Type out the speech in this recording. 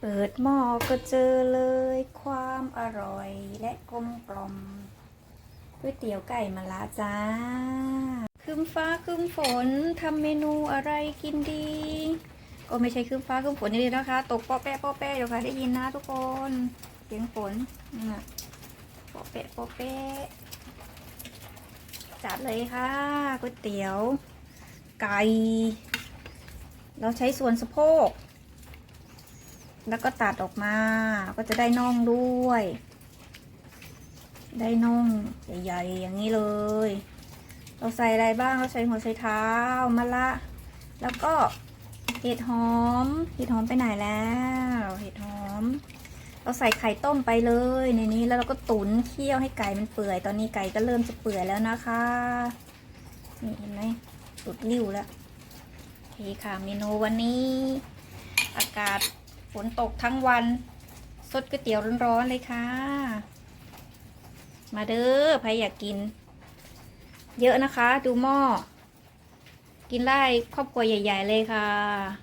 เปิดหม้อก็เจอเลยความอร่อยและกลมกล่อมก๋วยเตี๋ยวไก่มะละจ้าคืมฟ้าคืมฝนทำเมนูอะไรกินดี ก็ไม่ใช่คืมฟ้าคืมฝนนี่เลยนะคะ ตกเปาะแปะเปาะแปะเดี๋ยวค่ะได้ยินนะทุกคนเสียงฝนน่ะเปาะแปะเปาะแปะจัดเลยค่ะก๋วยเตี๋ยว ไก่ เราใช้ส่วนสะโพก แล้วก็ตัดออกมาก็จะได้น่องด้วย ได้น่องใหญ่ๆอย่างนี้เลย เราใส่อะไรบ้างเราใส่หัวไชเท้ามะละ แล้วก็เห็ดหอม เห็ดหอมไปไหนแล้ว เห็ดหอม เราใส่ไข่ต้มไปเลยในนี้แล้วเราก็ตุ๋นเคี่ยวให้ไก่มันเปื่อย ตอนนี้ไก่ก็เริ่มจะเปื่อยแล้วนะคะนี่เห็นไหมสุดริ้วแล้วโอเคค่ะเมนูวันนี้ อากาศ นตกทั้งวัน สดก๋วยเตี๋ยวร้อนๆเลยค่ะ มาเด้อใครอยากกิน เยอะนะคะ ดูหม้อ กินไล่ครอบครัวใหญ่ ๆ เลยค่ะ